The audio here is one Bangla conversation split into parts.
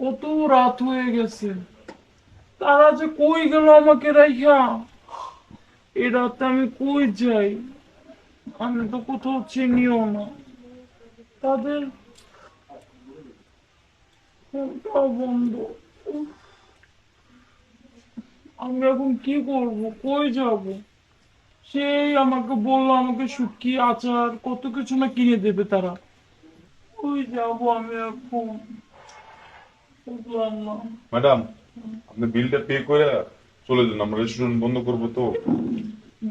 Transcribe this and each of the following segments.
কত রাত হয়ে গেছে। তারা যে কই গেল আমাকে রাইখা? এই রাতে আমি কই যাই? আমি তো কোথাও চিনিও না। তাদের বন্ধ। আমি এখন কি করব? কই যাব? সেই আমাকে বলল, আমাকে শুটকি আচার, কত কিছু না কিনে দেবে তারা। কই যাব আমি এখন? ম্যাডাম আপনি বিলটা পে করে চলে যান আমরা রেস্টুরেন্ট বন্ধ করব তো।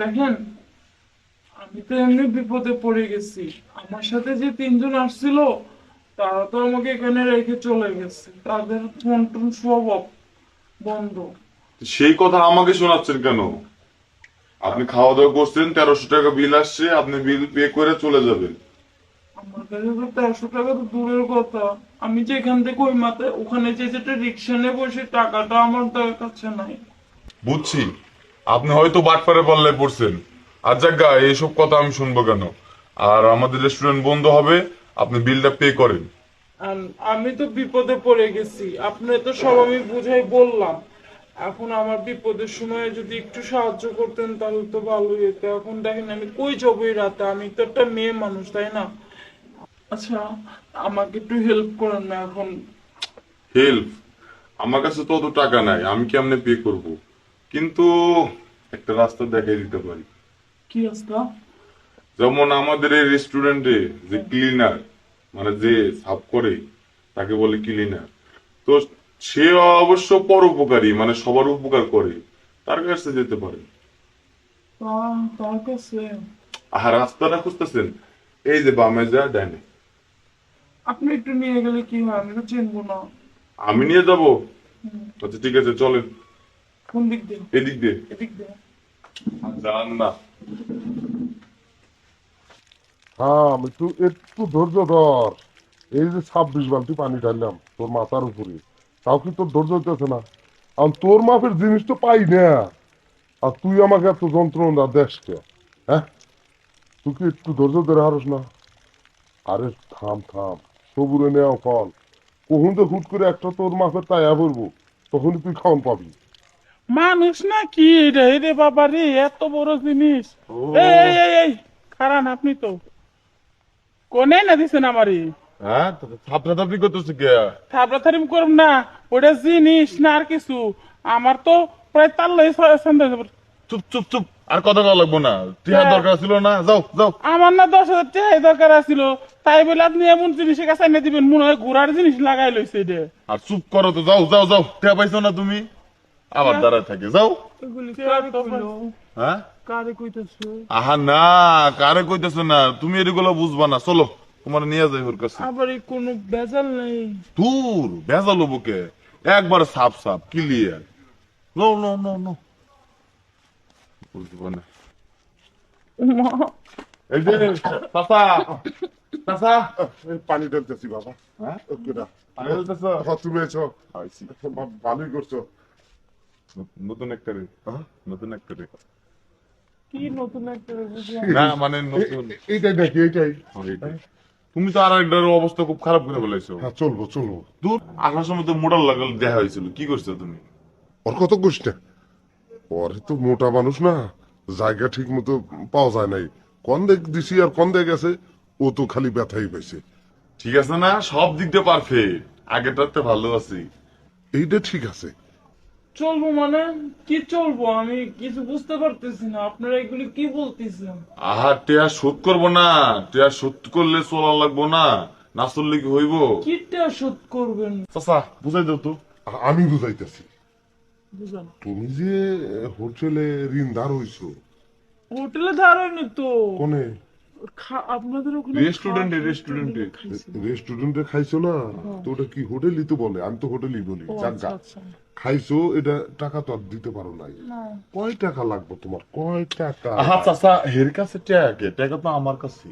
দেখেন আমি তো এমনি বিপদে পড়ে গেছি। আমার সাথে যে তিনজন আসছিল তারা তো আমাকে এখানে রেখে চলে গেছে। তাদের ফোন টোন সব বন্ধ। সেই কথা আমাকে শোনাচ্ছেন কেন? আপনি খাওয়া দাওয়া করছেন তেরোশো টাকা বিল আসছে আপনি বিল পে করে চলে যাবেন। আমার কাছে তো তেরোশো টাকা তো দূরের কথা। আমি যে এখান থেকে ওই মাথায় ওখানে যে যেটা রিক্সা নিয়ে বসে টাকাটা আমার কাছে নাই। বুঝছি। আপনি হয়তো বাটপারে পাল্লায় পড়ছেন। আর যাক এইসব কথা আমি শুনব কেন? আর আমাদের রেস্টুরেন্ট বন্ধ হবে আপনি বিলটা পে করেন। আমি তো বিপদে পড়ে গেছি। আপনি তো সব আমি বুঝাই বললাম। এখন আমার বিপদের সময় যদি একটু সাহায্য করতেন তাহলে তো ভালোই হতো এখন দেখেন আমি কই যাব রাতে? আমি তো একটা মেয়ে মানুষ তাই না? আচ্ছা আমাকে একটু হেল্প করেন না এখন। হেল্প আমার কাছে তো অত টাকা নাই আমি কেমনে পে করব? কিন্তু একটা রাস্তা দেখাই দিতে পারি। কি রাস্তা? যেমন আমাদের এই রেস্টুরেন্টে যে ক্লিনার মানে যে সাফ করে তাকে বলে ক্লিনার তো সে অবশ্য পরোপকারী মানে সবার উপকার করে। তার কাছে যেতে পারে। তা- তার কাছে? আর রাস্তাটা খুঁজতেছেন? এই যে বামে যা ডাইনে আপনি একটু নিয়ে গেলে কি হয়? আমি তো চিনবো না। আমি নিয়ে যাব? আচ্ছা ঠিক আছে চলেন। কোন দিক দিয়ে? এদিক দিয়ে। এদিক দিয়ে। যান না। হ্যাঁ একটু একটু ধৈর্য ধর। এই যে ছাব্বিশ বালতি পানি ঢাললাম তোর মাথার উপরে। তাও কি তোর ধৈর্য হইতেছে না? আর তোর মাপের জিনিস তো পাই না। আর তুই আমাকে এত যন্ত্রণা দেশ কে? হ্যাঁ? তুই কি একটু ধৈর্য ধরে হারস না? আরে থাম থাম। সবুরে নেওয়া ফল। কখন তো হুট করে একটা তোর মাপের তাইয়া পড়ব তখনই তুই খাওয়ান পাবি। মানুষ না কি রে রে বাবা রে এত বড় জিনিস। এই এই, এই এই খারান আপনি তো। কোনে না দিছেন আমারই হ্যাঁ থাপড়া থাপড়ি করতেছে কে? থাবড়া থারিম করব না ওটা জিনিস না আর কিছু। আমার তো প্রায় সন্দেহ চুপ চুপ চুপ। আর কথা বলা লাগবো না। টিহার দরকার ছিল না? যাও যাও। আমার না দশ হাজার টাকাই দরকার আছিল। তাই বলে আপনি এমন জিনিসের কাছে এনে দিবেন মনে হয় ঘোড়ার জিনিস লাগাই লইছে এটা। আর চুপ করো তো যাও যাও যাও। টিয়া পাইছো না তুমি? আবার দাঁড়ায় থাকে যাও। এগুলি কারে কইলো? হ্যাঁ? কারে কইতেছো? আহা না কারে কইতেছো না? তুমি এগুলো বুঝবা না। চলো তোমার নিয়ে যাই ওর কাছে। আবার এই কোনো বেজাল নেই। দূর ভেজালো বুকে একবার সাপ সাপ clear. No no no no. বুঝব না এই যে চাচা চাচা পানি ঢালতেছি বাবা। হ্যাঁ? পানি ঢালতেছো? তুমি এসো। ভালোই করছ। নতুন একটা রে হ্যাঁ? নতুন একটা রে কি নতুন একটা না মানে নতুন। এইটাই নাকি এইটাই। তুমি তো আর একটার অবস্থা খুব খারাপ করে বলেছ হ্যাঁ চলবো চলবো। দূর আসার সময় তো মোডাল লাগাল দেখা হয়েছিল। কি করছ তুমি? ওর কত গোষ্ঠ ওরে তো মোটা মানুষ না জায়গা ঠিক মতো পাওয়া যায় নাই। কন দেখ দিছি আর কন দেখ গেছে ও তো খালি ব্যথাই পাইছে ঠিক আছে না সব দিক দিয়ে পারফেক্ট আগেরটাতে ভালো আছি। এইটা ঠিক আছে। চলবো মানে? কি চলবো? আমি কিছু বুঝতে পারতেছি না আপনারা এগুলি কি বলতেছেন? আহা টেয়া শোধ করব না। টেয়া শোধ করলে চলা লাগবো না। না চললে কি হইব? কিটা শোধ করবেন? চাচা বুঝাই দাও তো। আমি বুঝাইতেছি। তুমি যে হোটেলে ঋণদার হইছো। হোটেলে ধারণি তো। কোনে? আপনাদের ওখানে রেস্টুরেন্টে, রেস্টুরেন্টে। রেস্টুরেন্টে খাইছো। না? তো ওটা কি হোটেলই তো বলে? আমি তো হোটেলই বলি যাক আচ্ছা। আচ্ছা। খাইছো এটা টাকা তো আর দিতে পারো নাই। কয় টাকা লাগবে তোমার? কয় টাকা? আহা চাচা হের কাছে টেয়া কে টাকা তো আমার কাছে।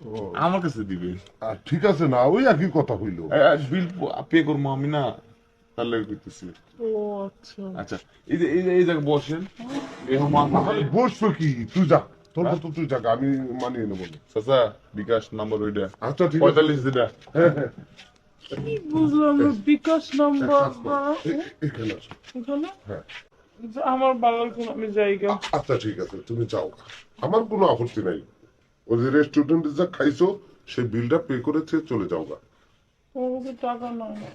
ও, আমার কাছে দিবে। আর ঠিক আছে না ওই একই কথা হইল। বিল পে করব আমি না। ও আচ্ছা। আচ্ছা এই যে এই যে এই জায়গায় বসেন। মেহমান বসবো কি? তুই যা তোর তো তুই যা আমি মানিয়ে নেব। চাচা বিকাশ নাম্বার ওইটা। আচ্ছা ঠিক পঁয়তাল্লিশ যেটা হ্যাঁ, হ্যাঁ। কি বুঝলাম না, বিকাশ নাম্বার? এখানে এখানে? হ্যাঁ। আমার ভালো লাগছে না, আমি জায়গা। আচ্ছা ঠিক আছে তুমি যাও। আমার কোনো আপত্তি নাই। ওই যে রেস্টুরেন্ট যা খাইছো সেই বিলটা পে করেছে চলে যাও গা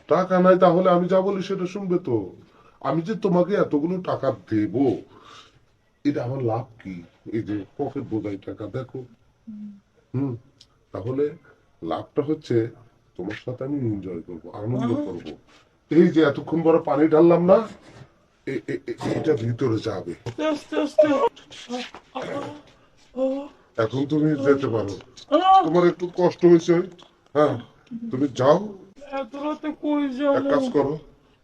টাকা নাই? তাহলে আমি যা বলি সেটা শুনবে তো। আমি যে তোমাকে এতগুলো টাকা দেব এটা আমার লাভ কি? এই যে পকেট বোঝাই টাকা দেখো। হুম তাহলে লাভটা হচ্ছে তোমার সাথে আমি এনজয় করব আনন্দ করব। এই যে এতক্ষণ বড় পানি ঢাললাম না এটা ভিতরে যাবে। আস্তে আস্তে আহ, এখন তুমি যেতে পারো। তোমার একটু কষ্ট হয়েছে। হ্যাঁ। তুমি যাও। এত রাতে কই এক কাজ করো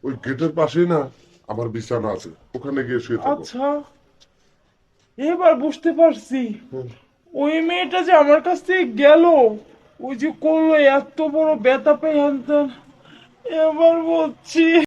ওই গেটের পাশেই না আমার বিছানা আছে ওখানে গিয়ে শুয়ে থাকো। আচ্ছা। এবার বুঝতে পারছি। ওই মেয়েটা যে আমার কাছ থেকে গেল ওই যে করল এত বড় ব্যথা পেয়ে আনতেন এবার বুঝছি